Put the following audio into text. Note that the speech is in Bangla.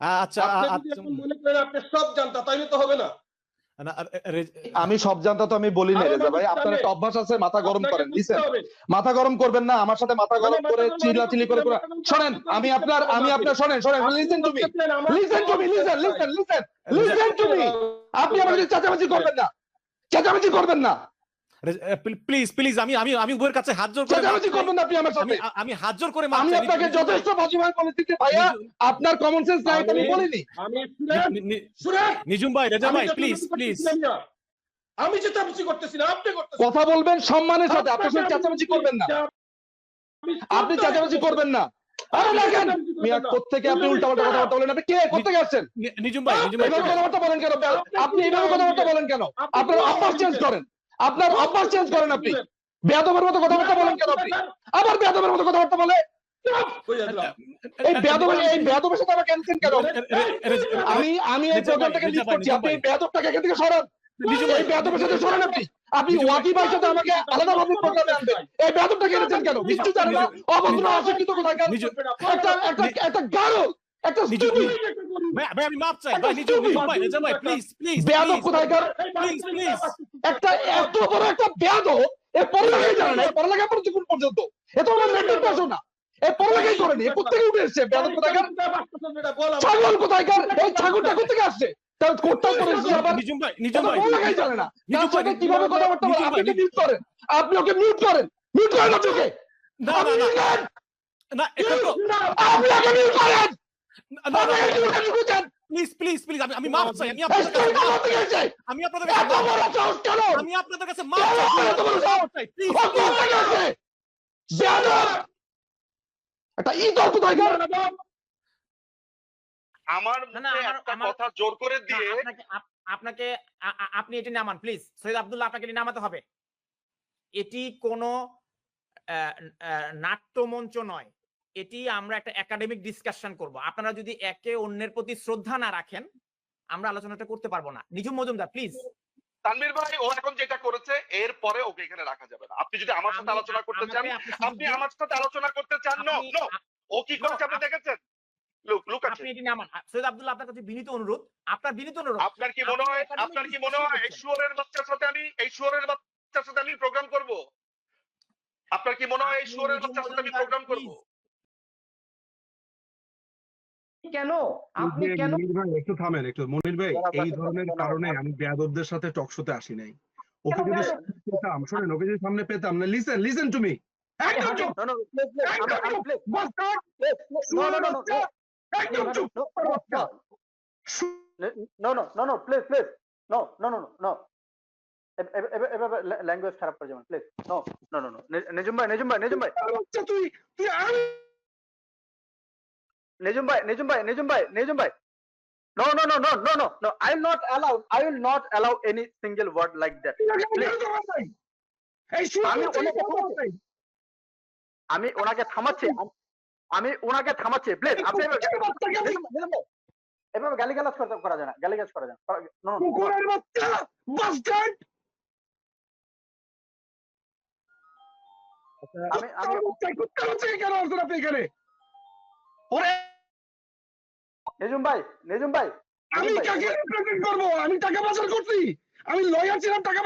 আচ্ছা আচ্ছা, এখন মনে করেন আপনি সব জানতা তাইলে তো হবে না। না, আর- রে- আমি সব জানতা তো আমি বলি না রেজা ভাই। আপনার একটা অভ্যাস আছে মাথা গরম করেন মাথা গরম করবেন না আমার সাথে মাথা গরম করে চিল্লাচিল্লি করে করে শোনেন আমি আপনার আমি আপনার শোনেন শোনেন listen to me listen to me listen listen listen listen to me আপনি আমার সাথে চেঁচামেচি করবেন না। চেঁচামেচি করবেন না। প্লিজ প্লিজ আমি আমি আমি উভয়ের কাছে হাত জোর করে করবেন আপনি আমার সাথে। আমি হাত জোর করে আমি আপনাকে যথেষ্ট বাজিমান যে ভাইয়া আপনার কমন সেন্স নাই আমি বলিনি। আমি নিজুম ভাই রেজা ভাই প্লিজ প্লিজ। আমি করতেছি না আপনি করতেছেন কথা বলবেন সম্মানের সাথে আপনার সাথে চেঁচামেচি করবেন না। আপনি চেঁচামেচি করবেন না। আরে দেখেন মিয়া কোত্থেকে আপনি উল্টাপাল্টা কথাবার্তা বলেন আপনি? কে কোত্থেকে আসছেন? নি- নিজুম ভাই নিজুম ভাই এইভাবে কথাবার্তা বলেন কেন? আপনি এইভাবে কথাবার্তা বলেন কেন? আপনার চেঞ্জ করেন আপনার অভ্যাস চেঞ্জ করেন আপনি। বেয়াদবের মতো কথাবার্তা বলেন কেন আপনি? আবার বেয়াদবের মতো কথাবার্তা বলে? এই বেয়াদবের এই বেয়াদবের সাথে আমাকে আনছেন কেন? রে- রে- রে- আমি আমি এই প্রোগ্রামটাকে লিড করছি। আপনি এই বেয়াদবটাকে এখান থেকে সরান। নিজে এই বেয়াদবের সাথে সরান আপনি। আপনি নিজে ভাই। সাথে আমাকে আলাদা ভাবে প্রোগ্রামে আনবেন। এই বেয়াদবটাকে এনেছেন কেন? কিছু না। অশিক্ষিত একটা একটা একটা গারো। একটা ভাই আমি মাপ চাই ভাই নিজুম নিজুম ভাই রেজা ভাই প্লিজ প্লিজ বেয়াদব কোথাকার প্লিজ প্লিজ একটা এত বড় একটা বেয়াদব এ পড়ালেখাই জানে না এ পড়ালেখা পড়ছে কোন পর্যন্ত। এ তো আমার মেন্টাল পাসও না। এ পড়ালেখাই করেনি এ কোথেকে উঠে এসছে? বেয়াদব কোথাকার? ছাগল কোথাকার? এই ছাগলটা কোথেকে আসছে? তার কোটটা করে এসছে আবার? নিজুম ভাই এ নিজুম তো ভাই। পড়ালেখাই জানে না। নিজুম ভাই, কীভাবে কথাবার্তা বলে? নিজুম আপনি মিউট করেন। আপনি ওকে মিউট করেন। মিউট করেন আপনি ওকে না না না। না। এটা তো আপনি ওকে মিউট করেন। আপনাকে আপনি এটি নামান প্লিজ সৈয়দ আব্দুল্লাহ আপনাকে এটি নামাতে হবে এটি কোনো নাট্যমঞ্চ নয় এটি আমরা একটা একাডেমিক ডিসকাশন করব। আপনারা যদি একে অন্যের প্রতি শ্রদ্ধা না রাখেন আমরা আলোচনাটা করতে পারব না। নিজুম মজুমদার প্লিজ তানভীর ভাই ও এখন যেটা করেছে এর পরে ওকে এখানে রাখা যাবে না। আপনি যদি আমার সাথে আলোচনা করতে চান আপনি আমার সাথে আলোচনা করতে চান নো নো ও কি করেছে আপনি দেখেছেন? লুক লুক আপনি এটি নামান। সৈয়দ আব্দুল্লাহ আপনার কাছে বিনীত অনুরোধ। আপনার বিনীত অনুরোধ। আপনার কি মনে হয় আপনার কি মনে হয় এই শুয়োরের বাচ্চার সাথে আমি এই শুয়োরের বাচ্চার সাথে আমি প্রোগ্রাম করব? আপনার কি মনে হয় এই শুয়োরের বাচ্চার সাথে আমি প্রোগ্রাম করব? কেন আপনি কেন একটু থামেন একটু মনির ভাই এই ধরনের কারণে আমি বেয়াদবদের সাথে টকশোতে আসি নাই ওকে যদি পেতাম শোনেন ওকে যদি সামনে পেতাম না listen listen to me language খারাপ করে যাবেন please no no no no Nijum ভাই নিজুম ভাই নিজুম ভাই তুই তুই নিজুম ভাই নিজুম ভাই নিজুম ভাই নিজুম ভাই no no no no no no no. I will not allow i will not allow any single word like that. আমি ওনাকে থামাচ্ছি। আমি ওনাকে থামাচ্ছি। প্লিজ আপনি এভাবে- গালিগালাজ করতে করা যায় না গালিগালাজ করা যায় না. কুকুরের বাচ্চা বাস্টার্ড আমি আমি কুত্তার বাচ্চাকে কেন আসছেন আপনি এখানে? ওরে নিজুম ভাই নিজুম ভাই আমি রিপ্রেজেন্ট করব? আমি টাকা পাচার করছি। আমি লয়ার ছিলাম টাকা